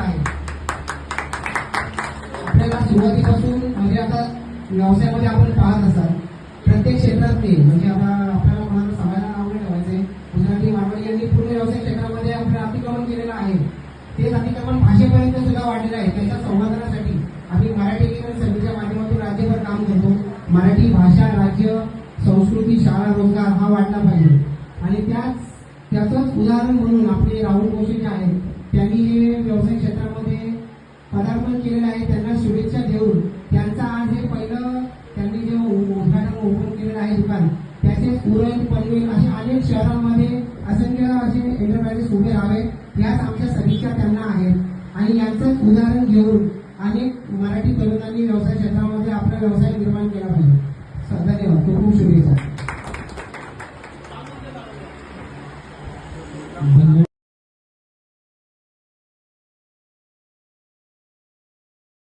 आहे. आपल्याला सुरुवातीपासून म्हणजे आता व्यवसायामध्ये आपण पाहत असाल प्रत्येक क्षेत्रात ते म्हणजे आता आपल्याला कोणाला सगळ्यांना नाव नाही ठेवायचे गुजराती मारवाडी यांनी पूर्ण व्यवसाय क्षेत्रामध्ये आपलं अतिक्रमण केलेलं आहे. तेच अतिक्रमण भाषेपर्यंत सुद्धा वाढलेलं आहे. त्याच्या संवर्धनासाठी आम्ही मराठी एकीकरण समितीच्या माध्यमातून राज्यभर काम करतो. मराठी भाषा राज्य संस्कृती शाळा रोजगार हा वाढला पाहिजे. आणि त्याच त्याचंच उदाहरण म्हणून आपले राहुल कोशे जे आहेत आहे दुकान. त्याचे उरण पनवेल असे अनेक शहरांमध्ये असंख्य असे एंटरप्राइजेस उभे राहावे. याच आमच्या सदिच्छा त्यांना आहेत. आणि यांचं उदाहरण घेऊन अनेक मराठी तरुणांनी व्यवसाय क्षेत्रामध्ये आपला व्यवसाय निर्माण केला पाहिजे. धन्यवाद. खूप खूप शुभेच्छा.